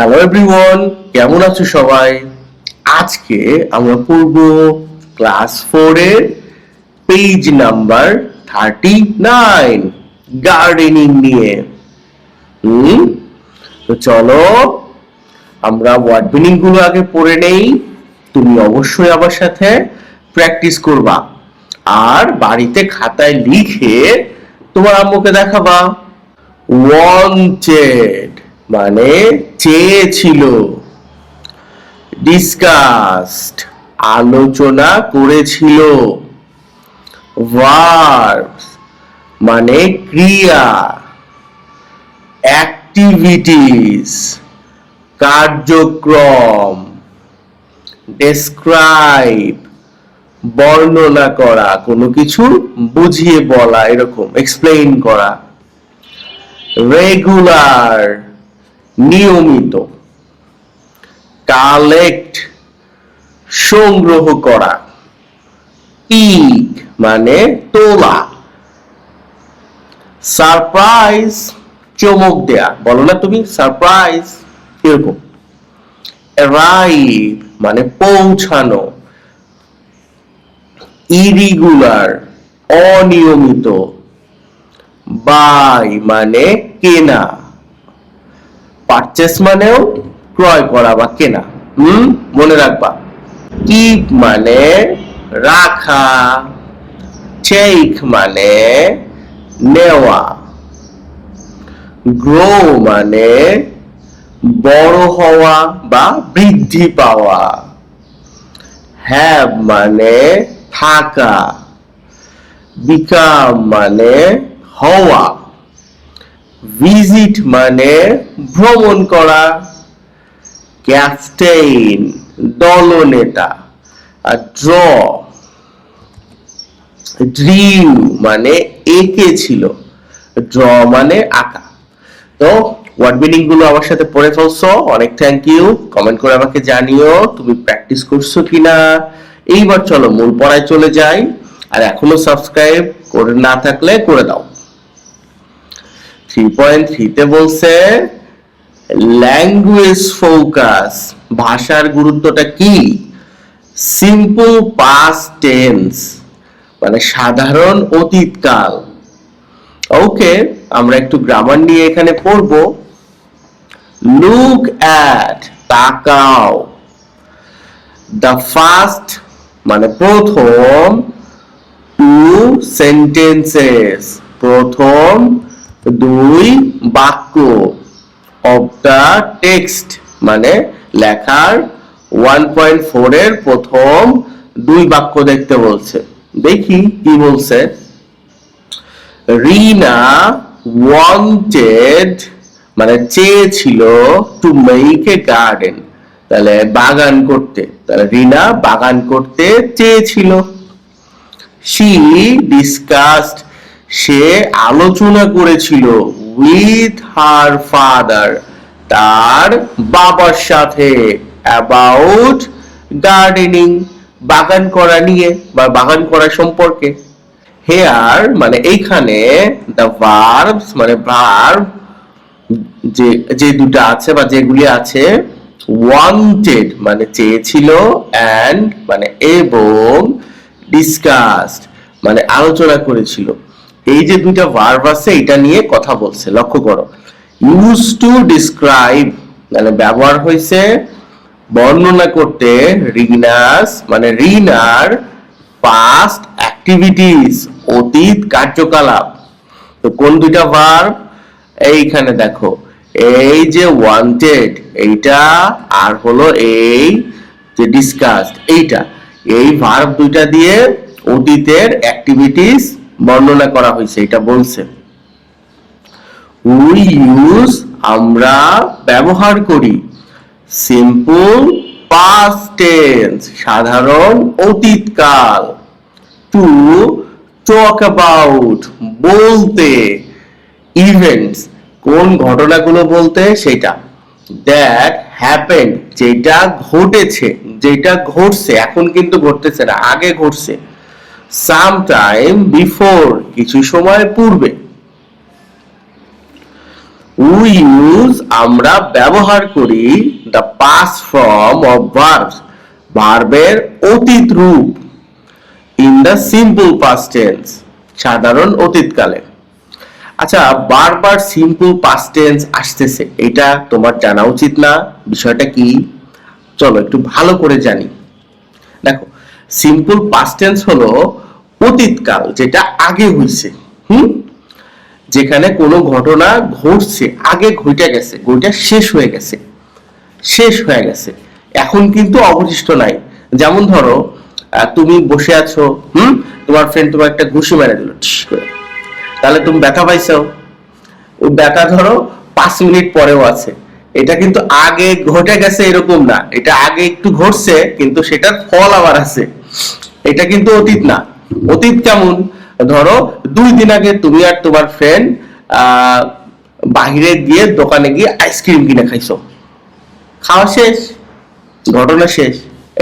Hello everyone কেমন আছো সবাই? আজকে আমরা পড়ব ক্লাস ফোরের page number thirty nine gardening নিয়ে। হুম? তো চলো, আমরা ওয়ার্ড মিনিংগুলো আগে পড়ে নেই। তুমি অবশ্যই আমার সাথে প্র্যাকটিস করবা। আর বাড়িতে খাতায় লিখে তোমার আম্মুকে দেখাবা। ওয়ান্টেড মানে চেয়েছিল। ডিসকাস্ট আলোচনা করেছিল। ভার্বস মানে ক্রিয়া। অ্যাক্টিভিটিস কার্যক্রম। ডেসক্রাইব বর্ণনা করা, কোনো কিছু বুঝিয়ে বলা, এরকম এক্সপ্লেইন করা। রেগুলার নিয়মিত কালেক্ট, সংগ্রহ করা। পিক মানে তোলা। সারপ্রাইজ, চমক দেয়া। বলো না তুমি, সারপ্রাইজ, এরকম। অ্যারাইভ মানে পৌঁছানো। ইরিগুলার অনিয়মিত। বাই মানে কেনা। পারচেস মানেও ক্রয় করা বা কেনা। হুম? মনে রাখবা। কিপ মানে রাখা। চেক মানে নেওয়া। গ্রো মানে বড় হওয়া বা বৃদ্ধি পাওয়া। হ্যাভ মানে থাকা। বিকাম মানে হওয়া। ভিজিট মানে ভ্রমণ করা। ক্যাপ্টেইন, দলনেতা। আর ড্র, ড্রিউ মানে এঁকে ছিল। ড্র মানে আঁকা। তো ওয়ার্ড মিনিংগুলো আমার সাথে পড়ে ফেলছো, অনেক থ্যাংক ইউ কমেন্ট করে আমাকে জানিও, তুমি প্র্যাকটিস করছ কিনা। এইবার চলো মূল পড়ায় চলে যাই। আর এখনও সাবস্ক্রাইব করে না থাকলে করে দাও। থ্রি পয়েন্ট থ্রিতে বলছে ল্যাঙ্গুয়েজ ফোকাস ভাষার গুরুত্বটা কি? সিম্পল পাস্ট টেন্স মানে সাধারণ অতীতকাল ওকে আমরা একটু গ্রামার নিয়ে এখানে পড়ব। লুক অ্যাট তাকাও। দ্য ফার্স্ট মানে প্রথম টু সেন্টেন্সেস প্রথম দুই বাক্য অফ দ্য টেক্সট মানে লেখার ওয়ান পয়েন্ট ফোর এর প্রথম দুই বাক্য দেখতে বলছে। দেখি কি বলছে। রিনা ওয়ান্টেড মানে চেয়েছিল টু মেক এ গার্ডেন তাহলে বাগান করতে। তাহলে রিনা বাগান করতে চেয়েছিল। শি ডিসকাসড সে আলোচনা করেছিল উইথ হার ফাদার তার বাবার সাথে অ্যাবাউট গার্ডেনিং বাগান করা নিয়ে বা বাগান করা সম্পর্কে। হেয়ার মানে এইখানে দ্য ভার্বস মানে ভার্ব যে যে দুটো আছে বা যেগুলি আছে ওয়ান্টেড মানে চেয়েছিল অ্যান্ড মানে এবং ডিসকাসড মানে আলোচনা করেছিল। এই যে দুইটা ভার্ব আছে, এটা নিয়ে কথা বলছে, লক্ষ্য করো। ইউজ টু ডিসক্রাইব মানে ব্যবহার হয়েছে, বর্ণনা করতে রিনাস মানে রিনার পাস্ট অ্যাক্টিভিটিস অতীত কার্যকলাপ। তো কোন দুইটা ভার্ব এইখানে দেখো, এই যে ওয়ান্টেড এইটা আর হলো এই যে ডিসকাসড এইটা। এই ভার্ব দুইটা দিয়ে অতীতের অ্যাক্টিভিটিস বর্ণনা করা হয়েছে, এটা বলছে। উই ইউজ আমরা ব্যবহার করি সিম্পল পাস্ট টেন্স সাধারণ অতীতকাল টু টক অ্যাবাউট বলতে ইভেন্টস কোন ঘটনাগুলো বলতে, সেটা। দ্যাট হ্যাপেন্ড যেটা ঘটেছে, যেটা ঘটছে, এখন কিন্তু ঘটতেছে না, আগে ঘটছে। সাম টাইম বিফোর কিছু সময় পূর্বে। উই ইউজ আমরা ব্যবহার করি the past form of verbs ভার্বের অতীত রূপ। ইন দ্য সিম্পল টেন্স সাধারণ অতীতকালে। আচ্ছা বারবার সিম্পল পাস্ট টেন্স আসতেছে, এটা তোমার জানা উচিত না, বিষয়টা কি? চলো একটু ভালো করে জানি। দেখো সিম্পল পাস্ট টেন্স হলো অতীতকাল যেটা আগে হইছে। হুম? যেখানে কোনো ঘটনা ঘটছে, আগে ঘটে গেছে, ঘটে শেষ হয়ে গেছে, শেষ হয়ে গেছে। এখন কিন্তু অবশিষ্ট নাই। যেমন ধরো তুমি বসে আছো, হুম? তোমার ফ্রেন্ড তোমার একটা ঘুষি মেরে দিল করে। তাহলে তুমি ব্যথা পাইছো? ওই ব্যথা ধরো, পাঁচ মিনিট পরেও আছে। এটা কিন্তু আগে ঘটে গেছে এরকম না। এটা আগে একটু ঘটছে, কিন্তু সেটার ফল আবার আছে। এটা কিন্তু অতীত না। অতীত কেমন? ধরো, দুই দিন আগে তুমি আর তোমার ফ্রেন্ড বাহিরে গিয়ে দোকানে গিয়ে আইসক্রিম কিনে খাইছো। খাওয়া শেষ, ঘটনা শেষ।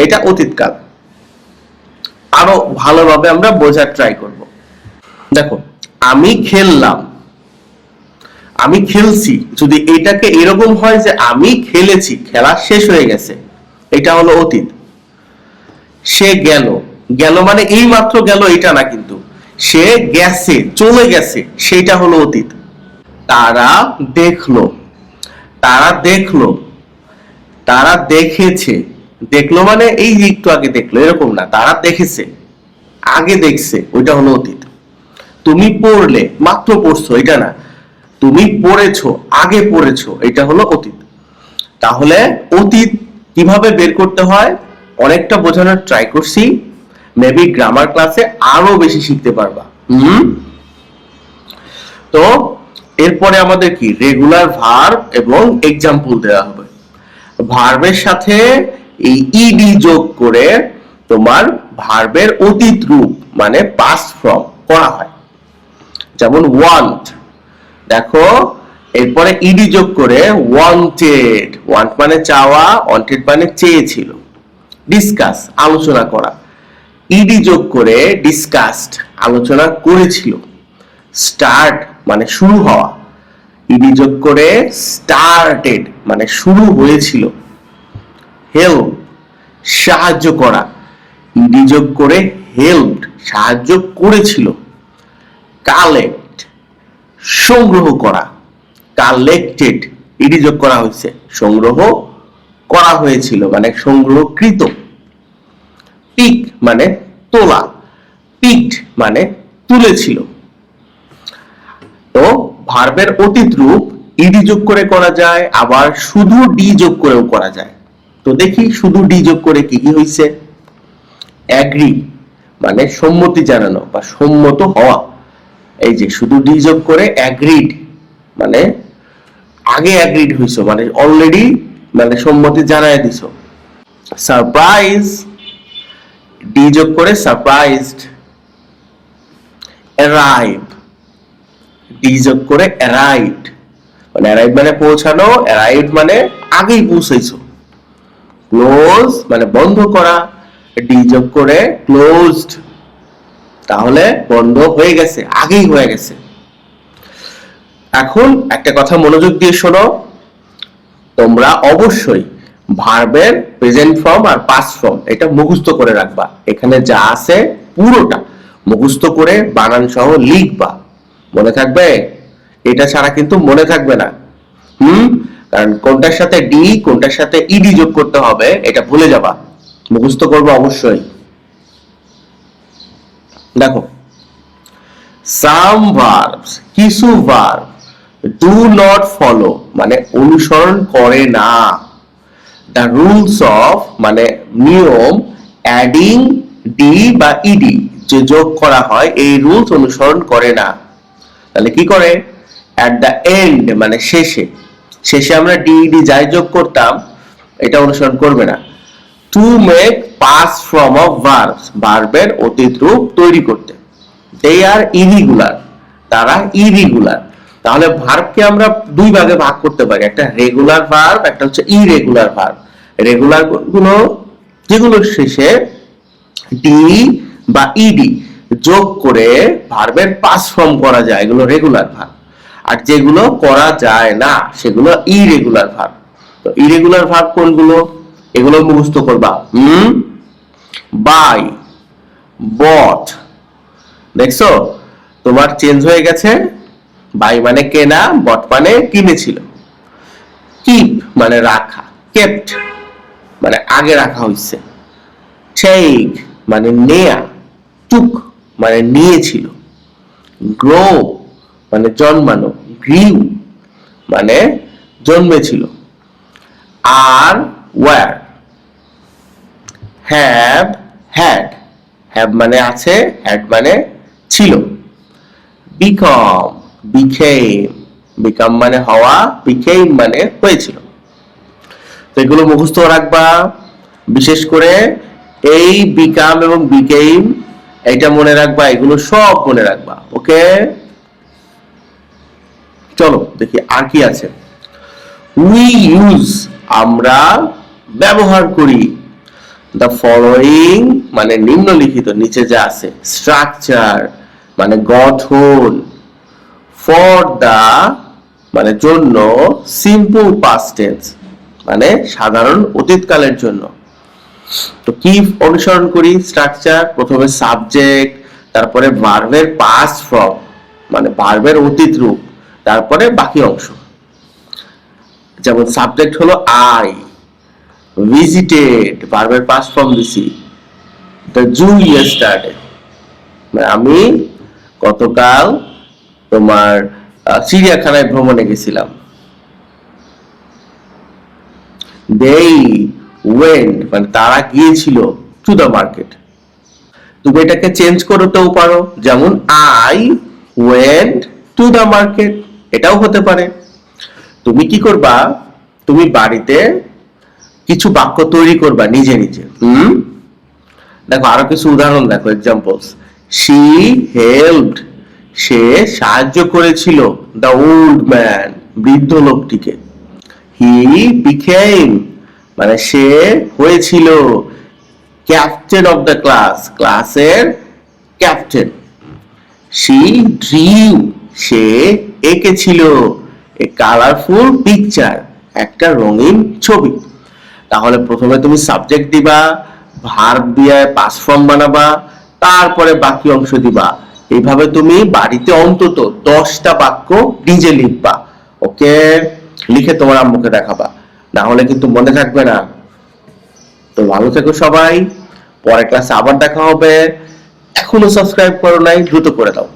এটা অতীতকাল আরও ভালোভাবে আমরা বোঝার ট্রাই করব। দেখো, আমি খেললাম। আমি খেলছি। যদি এটাকে এরকম হয় যে আমি খেলেছি, খেলা শেষ হয়ে গেছে, এটা হলো অতীত। সে গেল। গেল মানে এই মাত্র গেল এটা না কিন্তু। সে গেছে, চলে গেছে সেটা হলো অতীত। তারা দেখল তারা দেখল, তারা দেখেছে। দেখল মানে এই একটু আগে দেখল, এরকম না, তারা দেখেছে, আগে দেখছে, ওইটা হলো অতীত। তুমি পড়লে, মাত্র পড়ছো, এটা না। তুমি পড়েছো, আগে পড়েছো, এটা হলো অতীত। তাহলে অতীত কীভাবে বের করতে হয়? অনেকটা বোঝানোর ট্রাই করছি। মেবি গ্রামার ক্লাসে আরও বেশি শিখতে পারবা। হুম? তো, এরপরে আমাদের কি? রেগুলার ভার্ব এবং এক্সাম্পল দেওয়া হবে। ভার্বের সাথে এই ইডি যোগ করে তোমার ভার্বের অতীত রূপ মানে পাস্ট ফর্ম করা হয়। যেমন ওয়ান্ট দেখো, এরপরে ইডি যোগ করে ওয়ান্টেড ওয়ান্ট মানে চাওয়া ওয়ান্টেড মানে চেয়েছিল। ডিসকাস আলোচনা করা। ইডি যোগ করে ডিসকাসড আলোচনা করেছিল। স্টার্ট মানে শুরু হওয়া। ইডি যোগ করে স্টার্টেড মানে শুরু হয়েছিল। হেল্প সাহায্য করা। ইডি যোগ করে হেল্প সাহায্য করেছিল। কালেক্ট সংগ্রহ করা। কালেক্টেড ইডি যোগ করা হয়েছে। সংগ্রহ করা হয়েছিল মানে সংগ্রহকৃত পিক মানে তোলা, পিকড মানে তুলেছিল। তো ভার্বের অতীত রূপ ইডি যোগ করে করা যায়, আবার শুধু ডি যোগ করেও করা যায়। তো দেখি শুধু ডি যোগ করে কি কি হয়েছে অ্যাগ্রি মানে সম্মতি জানানো বা সম্মত হওয়া। এই যে শুধু ডি যোগ করে অ্যাগ্রিড মানে আগে অ্যাগ্রিড হইছো মানে অলরেডি মানে সম্মতি জানায় দিছো। সারপ্রাইজ ডি যোগ করে সারপ্রাইজড অ্যারাইভ ডি যোগ করে অ্যারাইভড মানে অ্যারাইভ মানে পৌঁছানো অ্যারাইভড মানে আগেই পৌঁছেছো ক্লোজ মানে বন্ধ করা ডি যোগ করে ক্লোজড তাহলে বন্ধ হয়ে গেছে, আগেই হয়ে গেছে। এখন একটা কথা মনোযোগ দিয়ে শোনো। তোমরা অবশ্যই ভার্বের প্রেজেন্ট ফর্ম আর পাস্ট ফর্ম এটা মুখস্থ করে রাখবা। এখানে যা আছে পুরোটা মুখস্থ করে বানান সহ লিখবা। মনে থাকবে? এটা ছাড়া কিন্তু মনে থাকবে না। হুম? কারণ কোনটার সাথে ডি কোনটার সাথে ইডি যোগ করতে হবে, এটা ভুলে যাবা। মুখস্থ করব অবশ্যই। দেখো সাম ভার্বস কিছু ভার্ব ডু নট ফলো মানে অনুসরণ করে না। দ্য রুলস অফ মানে নিয়ম অ্যাডিং ডি বা ইডি যে যোগ করা হয়, এই রুলস অনুসরণ করে না। তাহলে কি করে? অ্যাট দ্য এন্ড মানে শেষে। শেষে আমরা ডি ডিইডি যাই যোগ করতাম, এটা অনুসরণ করবে না। To make past form of verbs ভার্বের অতীত রূপ তৈরি করতে। দে আর ইরিগুলার তারা ইরিগুলার তাহলে ভার্বকে আমরা দুই ভাগে ভাগ করতে পারি, একটা রেগুলার ভার্ব একটা হচ্ছে ইরেগুলার ভার্ব রেগুলারগুলো যেগুলোর শেষে ডি বা ইডি যোগ করে ভার্বের পাস ফর্ম করা যায়, এগুলো রেগুলার ভার্ব আর যেগুলো করা যায় না, সেগুলো ইরেগুলার ভার্ব তো ইরেগুলার ভার্ব কোনগুলো? এগুলো মুখস্থ করবা। হুম? বাই বট দেখছ? তোমার চেঞ্জ হয়ে গেছে। বাই মানে কেনা, বট মানে কিনেছিল। কিপ মানে রাখা কেপ্ট মানে আগে রাখা হয়েছে টেক মানে নেয়া টুক মানে নিয়েছিল। গ্রো মানে জন্মানো গ্রিউ মানে জন্মেছিল। আর ওয়ার হ্যাভ হ্যাড হ্যাভ মানে আছে হ্যাড মানে ছিল। বিকম বিকেম মানে হওয়া বিকেম মানে হয়েছিল। তো এগুলো মুখস্থ রাখবা। বিশেষ করে এই বিকাম এবং এটা মনে রাখবা, এগুলো সব মনে রাখবা, ওকে? চলো, দেখি আর কি আছে। উই ইউজ আমরা ব্যবহার করি। দ্য ফলোয়িং মানে নিম্নলিখিত, নিচে যা আছে স্ট্রাকচার মানে গঠন ফর দা মানে জন্য সিম্পল পাস্ট টেন্স মানে সাধারণ অতীতকালের জন্য। তো কি অনুসরণ করি? স্ট্রাকচার প্রথমে সাবজেক্ট তারপরে ভার্বের পাস ফর্ম মানে ভার্বের অতীত রূপ, তারপরে বাকি অংশ। যেমন সাবজেক্ট হলো আই ভিজিটেড ভার্বের পাস ফর্ম দিছি দ্য জু ইয়েস্টারডে মানে আমি গতকাল তোমার চিড়িয়াখানায় ভ্রমণে গেছিলাম। মানে তারা গিয়েছিল টু দ্য মার্কেট তুমি এটাকে চেঞ্জ করতেও পারো। যেমন I went to the market এটাও হতে পারে। তুমি কি করবা? তুমি বাড়িতে কিছু বাক্য তৈরি করবা নিজে নিজে। হুম? দেখো, আরও কিছু উদাহরণ দেখো এক্সাম্পলস শি হেল্পড সে সাহায্য করেছিল দ্য ওল্ড ম্যান বৃদ্ধ লোকটিকে। হি বিকেম মানে সে হয়েছিল ক্যাপ্টেন অফ দ্য ক্লাস ক্লাসের ক্যাপ্টেন শি ড্রিউ সে এঁকেছিল এ কালারফুল পিকচার একটা রঙিন ছবি। তাহলে প্রথমে তুমি সাবজেক্ট দিবা ভার্ব দিয়ে পাস ফর্ম বানাবা, তারপরে বাকি অংশ দিবা। এইভাবে তুমি বাড়িতে অন্তত দশটা বাক্য নিজে লিখবা, ওকে? লিখে তোমার আম্মুকে দেখাবা। না হলে কিন্তু মনে থাকবে না। তো ভালো থেকো সবাই। পরের ক্লাসে আবার দেখা হবে। এখনও সাবস্ক্রাইব করো নাই, দ্রুত করে দাও।